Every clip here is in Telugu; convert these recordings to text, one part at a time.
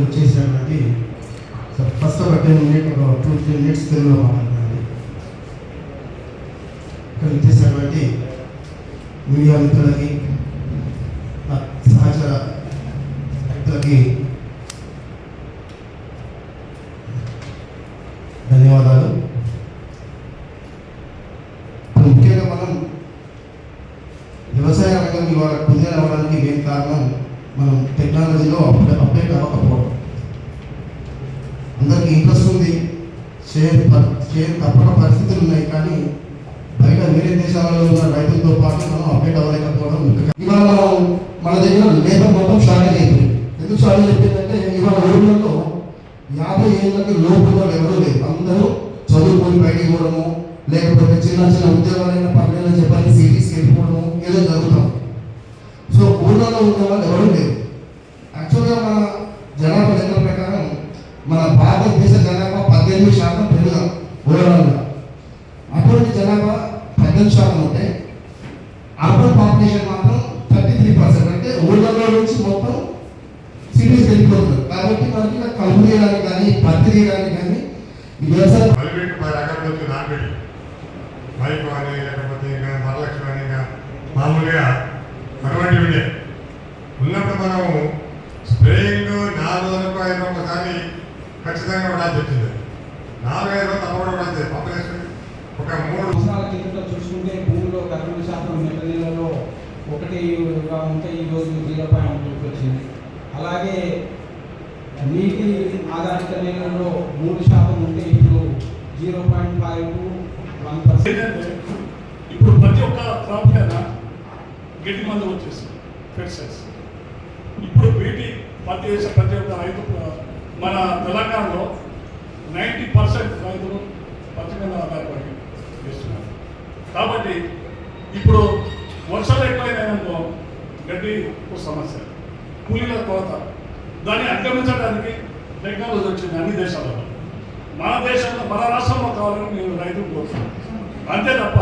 ఇక్కడ చేసినటువంటి ఫస్ట్ ఒక టెన్ మినిట్ ఒక టూ త్రీ మినిట్స్ తెలుగులో మాట్లాడాలి ఇక్కడ చేసినటువంటి మీడియా మిత్రులకి సహచర వ్యక్తులకి ధన్యవాదాలు. ముఖ్యంగా మనం వ్యవసాయ రంగం ఇవాళ కుదిరి అవ్వడానికి మెయిన్ కారణం మనం టెక్నాలజీలో అప్డేట్ అప్డేట్ అవ్వకపోవడం అందరికీ ఇంట్రెస్ట్ ఉంది. షేర్ షేర్ తప్పక పరిస్థితులు ఉన్నాయి కానీ బయట వేరే దేశాలలో ఉన్న రైతులతో పాటు మనం అప్డేట్ అవ్వలేకపోవడం ఇవాళ మన దగ్గర లేబర్ మొత్తం షార్టేజ్ అయిపోయింది ఎందుకు షార్టేజ్ అయిపోయిందంటే ఇవాళ ఊళ్ళలో యాభై ఏళ్ళకి లోపు ఎవరూ లేదు అందరూ చదువుకొని బయటికి పోవడము లేకపోతే చిన్న చిన్న ఉద్యోగాలైన పర్లేదని చెప్పని సిటీస్కి వెళ్ళిపోవడము ఏదో జరుగుతాం. సో ఉన్న వాళ్ళు ఎవరు లేరు. యాక్చువల్గా మన జనాభా లెక్కల ప్రకారం మన భారతదేశ జనాభా పద్దెనిమిది శాతం పెరుగుదాం ఓవరాల్గా అటువంటి జనాభా పద్దెనిమిది శాతం ఉంటే అర్బన్ పాపులేషన్ మాత్రం థర్టీ త్రీ పర్సెంట్ అంటే ఊళ్ళలో నుంచి మొత్తం సిటీస్ వెళ్ళిపోతున్నారు కాబట్టి మనకి ఇలా కలుపు తీయడానికి కానీ పత్తి తీయడానికి కానీ ఈ వ్యవసాయం మలిపెట్టి పది అని లేకపోతే ఇంకా మామూలుగా ఐదు ఒకసారి ఖచ్చితంగా ఉండాల్సి వచ్చింది నాలుగు ఐదు రోజులు తప్పకుండా ఉండాల్సి పాపులేషన్ ఒక మూడు సంవత్సరాల కిందట చూసుకుంటే భూమిలో కరెంటు శాతం మెట్ట నీళ్ళలో ఒకటిగా ఉంటే ఈరోజు జీరో పాయింట్ టూకి వచ్చింది. అలాగే నీటి ఆధారిత నీళ్ళలో మూడు శాతం ఉంటే ఇప్పుడు zero point five one percent. ఇప్పుడు ప్రతి ఒక్క పైన గడ్డి మందు వచ్చేసింది ఫెర్సైజ్ ఇప్పుడు బీటీ పత్తి వేసే ప్రతి ఒక్క రైతు మన తెలంగాణలో నైంటీ పర్సెంట్ రైతులు పత్తి మీద ఆధారపడి చేస్తున్నారు. కాబట్టి ఇప్పుడు వర్షాలు ఎక్కువైనాయనుకో గడ్డి ఒక సమస్య. కూలీల కొరత. దాన్ని అధిగమించడానికి టెక్నాలజీ వచ్చింది అన్ని దేశాలలో. మన దేశంలో మన రాష్ట్రంలో కావాలని నేను రైతులు కోరుతున్నాను. అంతే తప్ప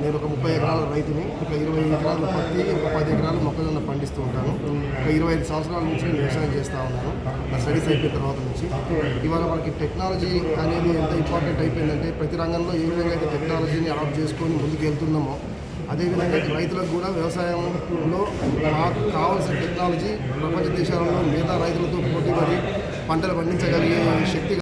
నేను ఒక ముప్పై ఎకరాల రైతుని ఒక ఇరవై ఎకరాల పత్తి ఒక పది ఎకరాలు మొక్కజొన్న పండిస్తూ ఉంటాను. ఒక ఇరవై ఐదు సంవత్సరాల నుంచి నేను వ్యవసాయం చేస్తూ ఉన్నాను. నా స్టడీస్ అయిపోయిన తర్వాత నుంచి. ఇవాళ మనకి టెక్నాలజీ అనేది ఎంత ఇంపార్టెంట్ అయిపోయిందంటే ప్రతి రంగంలో ఏ విధంగా అయితే టెక్నాలజీని అడాప్ట్ చేసుకొని ముందుకు వెళ్తున్నామో అదేవిధంగా రైతులకు కూడా వ్యవసాయంలో మాకు కావాల్సిన టెక్నాలజీ ప్రపంచ దేశాలలో మిగతా రైతులతో పోటీ పడి పంటలు పండించగలిగే శక్తి